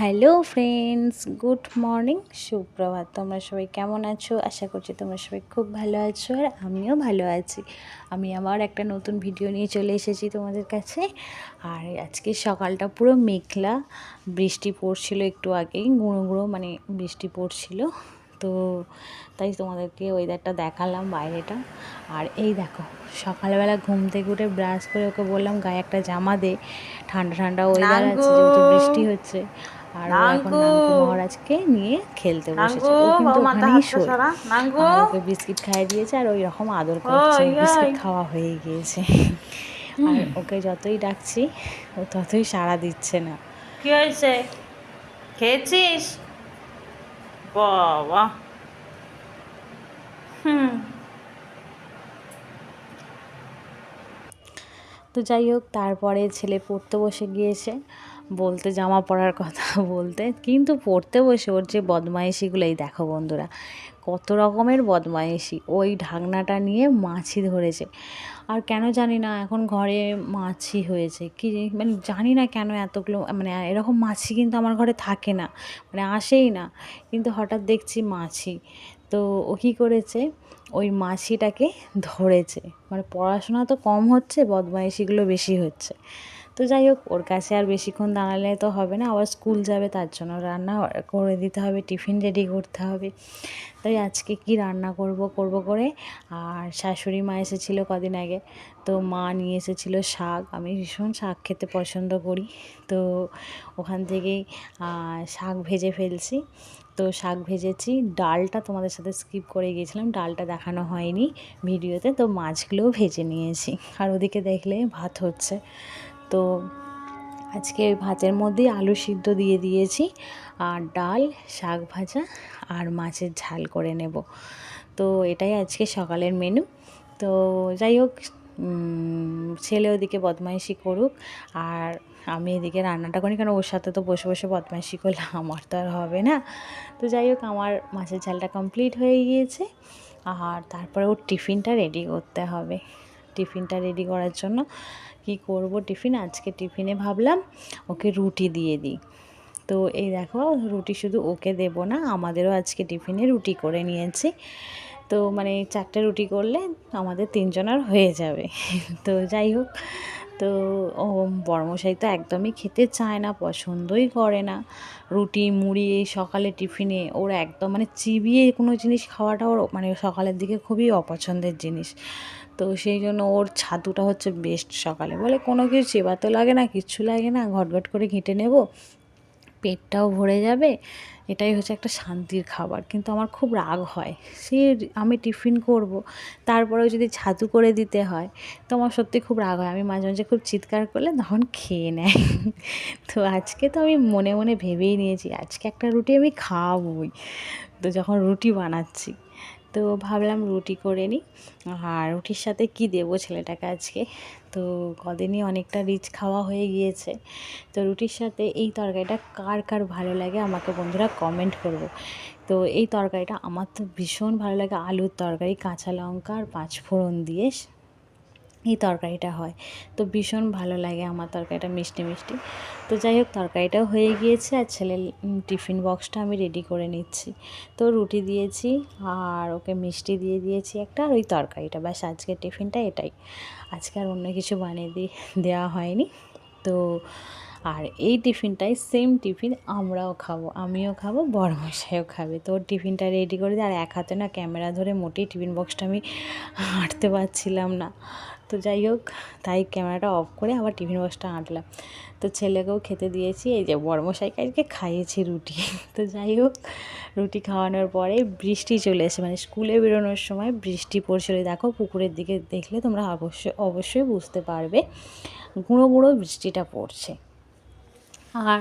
Hello friends good morning সুপ্রভাত তোমরা সবাই কেমন আছো? আশা করছি তোমরা সবাই খুব ভালো আছো আর আমিও ভালো আছি। আমি আবার একটা নতুন ভিডিও নিয়ে চলে এসেছি তোমাদের কাছে। আর আজকে সকালটা পুরো মেঘলা। বৃষ্টি পড়ছিল একটু আগেই গুঁড়ো গুঁড়ো মানে বৃষ্টি পড়ছিল। তো তাই তোমাদেরকে ওয়েদারটা দেখালাম বাইরেটা। আর এই দেখো সকালবেলা ঘুম থেকে উঠে ব্রাশ করে ওকে বললাম গায়ে একটা জামা দে। ঠান্ডা ঠান্ডা ওয়েদার আছে যেহেতু বৃষ্টি হচ্ছে। আর এখন মহারাজকে নিয়ে খেলতে বসেছে। ও কিন্তু ওখানেই শোয়। ওকে বিস্কিট খাইয়ে দিয়েছে আর ওই রকম আদর করছে। বিস্কিট খাওয়া হয়ে গিয়েছে। আর ওকে যতই ডাকছি ও ততই সাড়া দিচ্ছে না। কি হয়েছে? খেয়েছিস? বাবা। হুম। তো যাই হোক তারপরে ছেলে পড়তে বসে গিয়েছে। বলতে জামা পরার কথা বলতে, কিন্তু পড়তে বসে ওর যে বদমাইশিগুলো, এই দেখো বন্ধুরা, কত রকমের বদমাইশি, ওই ঢাকনাটা নিয়ে মাছি ধরেছে। আর কেন জানি না, এখন ঘরে মাছি হয়েছে। কি মানে জানি না কেন এতগুলো মানে এরকম মাছি কিন্তু আমার ঘরে থাকে না মানে আসেই না। কিন্তু হঠাৎ দেখছি মাছি। তো ও কী করেছে, ওই মাছিটাকে ধরেছে। মানে পড়াশোনা তো কম হচ্ছে, বদমাইশিগুলো বেশি হচ্ছে। তো যাই হোক, ওর কাছে আর বেশিক্ষণ দাঁড়ালে তো হবে না। আবার স্কুল যাবে, তার জন্য রান্না করে দিতে হবে, টিফিন রেডি করতে হবে। তাই আজকে কি রান্না করব করব করে? আর শাশুড়ি মা এসেছিল কদিন আগে। তো মা নিয়ে এসেছিল শাক। আমি ভীষণ শাক খেতে পছন্দ করি। তো ওখান থেকেই শাক ভেজে ফেলছি। তো শাক ভেজেছি। ডালটা তোমাদের সাথে স্কিপ করে গিয়েছিলাম। ডালটা দেখানো হয়নি ভিডিওতে। তো মাছগুলোও ভেজে নিয়েছি। আর ওদিকে দেখলে ভাত হচ্ছে। তো আজকে ওই ভাতের মধ্যেই আলু সিদ্ধ দিয়ে দিয়েছি আর ডাল, শাক ভাজা আর মাছের ঝাল করে নেব। তো এটাই আজকে সকালের মেনু তো যাই হোক ছেলে ওদিকে বদমাইশি করুক আর আমি এদিকে রান্নাটা করি, কারণ ওর সাথে তো বসে বসে বদমাইশি করলে আমার তো আর হবে না। তো যাই হোক, আমার মাছের ঝালটা কমপ্লিট হয়ে গিয়েছে আর তারপরে ওর টিফিনটা রেডি করতে হবে। টিফিনটা রেডি করার জন্য কি করব টিফিন? আজকে টিফিনে ভাবলাম ওকে রুটি দিয়ে দিই। তো এই দেখো, রুটি শুধু ওকে দেব না, আমাদেরও আজকে টিফিনে রুটি করে নিয়েছি। তো মানে চারটে রুটি করলে আমাদের তিনজনের হয়ে যাবে। তো যাই হোক, তো ও বর্মশাই তো একদমই খেতে চায় না, পছন্দই করে না। রুটি, মুড়ি এই সকালে টিফিনে ওর একদম মানে চিবিয়ে কোনো জিনিস খাওয়াটা ওর মানে সকালের দিকে খুবই অপছন্দের জিনিস। তো সেই জন্য ওর ছাতুটা হচ্ছে বেস্ট সকালে। বলে কোনো কিছু চেবাতে লাগে না কিচ্ছু লাগে না, ঘটঘট করে ঘেঁটে নেব, পেটটাও ভরে যাবে, এটাই হচ্ছে একটা শান্তির খাবার। কিন্তু আমার খুব রাগ হয়, সে আমি টিফিন করব, তারপরেও যদি ছাতু করে দিতে হয়, তো আমার সত্যি খুব রাগ হয়। আমি মাঝে মাঝে খুব চিৎকার করলে তখন খেয়ে নেয়। তো আজকে তো আমি মনে মনে ভেবেই নিয়েছি, আজকে একটা রুটি আমি খাওয়াবই তো যখন রুটি বানাচ্ছি তো ভাবলাম রুটি করে নিই। আর রুটির সাথে কি দেবো ছেলেটাকে আজকে? তো কদিনই অনেকটা রিচ খাওয়া হয়ে গিয়েছে। তো রুটির সাথে এই তরকারিটা কার কার ভালো লাগে আমাকে বন্ধুরা কমেন্ট করব। তো এই তরকারিটা আমার তো ভীষণ ভালো লাগে। আলুর তরকারি, কাঁচা লঙ্কা আর পাঁচফোড়ন দিয়ে এই তরকারিটা হয়। তো ভীষণ ভালো লাগে আমার তরকারিটা মিষ্টি মিষ্টি। তো যাই হোক, তরকারিটাও হয়ে গিয়েছে আর ছেলের টিফিন বক্সটা আমি রেডি করে নিচ্ছি। তো রুটি দিয়েছি আর ওকে মিষ্টি দিয়ে দিয়েছি একটা আর ওই তরকারিটা। ব্যাস, আজকের টিফিনটা এটাই। আজকে আর অন্য কিছু বানিয়ে দিয়ে দেওয়া হয়নি। তো আর এই টিফিনটাই সেম টিফিন আমরাও খাব, আমিও খাব বড় মশাইও খাবে। তো টিফিনটা রেডি করে দিই আর এক হাতে না ক্যামেরা ধরে মোটেই টিফিন বক্সটা আমি হাঁটতে পারছিলাম না। তো যাই হোক, তাই ক্যামেরাটা অফ করে আবার টিফিন বক্সটা আঁটলাম। তো ছেলেকেও খেতে দিয়েছি, এই যে বর্মশাইকে আজকে খাইয়েছি রুটি। তো যাই হোক, রুটি খাওয়ানোর পরে বৃষ্টি চলে এসে মানে স্কুলে বেরোনোর সময় বৃষ্টি পড়ছিল। দেখো পুকুরের দিকে দেখলে তোমরা অবশ্যই অবশ্যই বুঝতে পারবে। গুঁড়ো গুঁড়ো বৃষ্টিটা পড়ছে। আর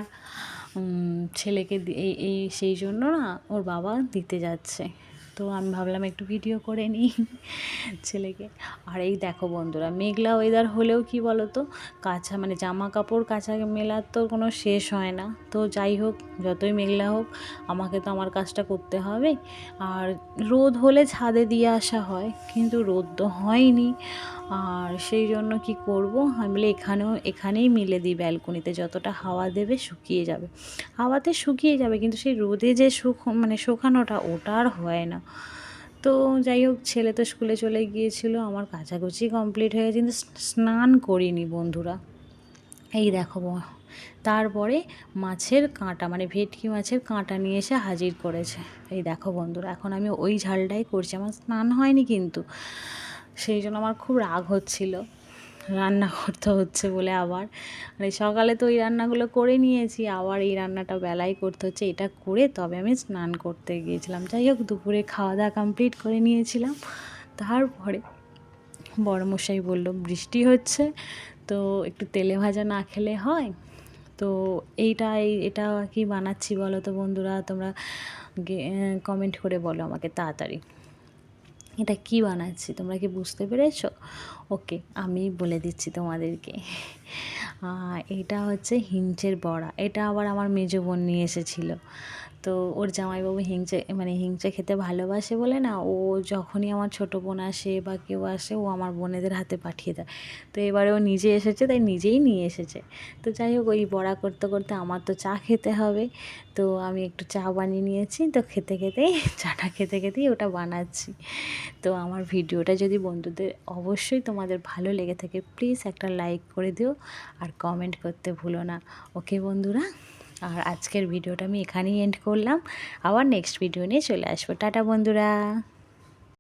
ছেলেকে এই এই সেই জন্য না ওর বাবা দিতে যাচ্ছে। তো আমি ভাবলাম একটু ভিডিও করে নিই ছেলেকে। আর এই দেখো বন্ধুরা, মেঘলা ওয়েদার হলেও কি বলো তো কাঁচা মানে জামা কাপড় কাঁচা মেলার তো কোনো শেষ হয় না। তো যাই হোক, যতই মেঘলা হোক, আমাকে তো আমার কাজটা করতে হবে। আর রোদ হলে ছাদে দিয়ে আসা হয়, কিন্তু রোদ তো হয়নি। আর সেই জন্য কি করব, আমি বলি এখানেও, এখানেই মিলে দিই ব্যালকনিতে, যতটা হাওয়া দেবে শুকিয়ে যাবে। হাওয়াতে শুকিয়ে যাবে, কিন্তু সেই রোদে যে শুক মানে শুকানোটা, ওটা আর হয় না। তো যাই হোক, ছেলে তো স্কুলে চলে গিয়েছিল, আমার কাচাকুচি কমপ্লিট হয়ে কিন্তু স্নান করিনি বন্ধুরা। এই দেখো তারপরে মাছের কাঁটা মানে ভেটকি মাছের কাঁটা নিয়ে এসে হাজির করেছে। এই দেখো বন্ধুরা, এখন আমি ওই ঝালটাই করছি, আমার স্নান হয়নি কিন্তু, সেই জন্য আমার খুব রাগ হচ্ছিল। রান্না করতে হচ্ছে বলে আবার। মানে সকালে তো ওই রান্নাগুলো করে নিয়েছি, আবার এই রান্নাটা বেলায় করতে হচ্ছে, এটা করে তবে আমি স্নান করতে গিয়েছিলাম। যাই হোক, দুপুরে খাওয়া দাওয়া কমপ্লিট করে নিয়েছিলাম। তারপরে বড়মশাই বলল, বৃষ্টি হচ্ছে, তো একটু তেলে ভাজা না খেলে হয়? তো এইটা এই- এটা কি বানাচ্ছি বলো তো বন্ধুরা, তোমরা কমেন্ট করে বলো আমাকে তাড়াতাড়ি। এটা কি বানাচ্ছি, তোমরা কি বুঝতে পেরেছ? ওকে আমি বলে দিচ্ছি তোমাদেরকে। এটা হচ্ছে হিঞ্চের বড়া। এটা আবার আমার মেজো বোন নিয়ে এসেছিল। তো ওর জামাইবাবু হিংচে মানে হিংচে খেতে ভালোবাসে বলে না, ও যখনই আমার ছোটো বোন আসে বা কেউ আসে, ও আমার বোনেদের হাতে পাঠিয়ে দেয়। তো এবারে ও নিজে এসেছে, তাই নিজেই নিয়ে এসেছে। তো যাই হোক, ওই বড়া করতে করতে আমার তো চা খেতে হবে। তো আমি একটু চা বানিয়ে নিয়েছি, তো খেতে খেতেই, চাটা খেতে খেতেই ওটা বানাচ্ছি। তো আমার ভিডিওটা যদি বন্ধুদের, অবশ্যই তোমাদের ভালো লেগে থাকে, প্লিজ একটা লাইক করে দিও আর কমেন্ট করতে ভুলো না। ওকে বন্ধুরা? আর আজকের ভিডিওটা আমি এখানেই এন্ড করলাম। আবার নেক্সট ভিডিও নিয়ে চলে আসব। টাটা বন্ধুরা।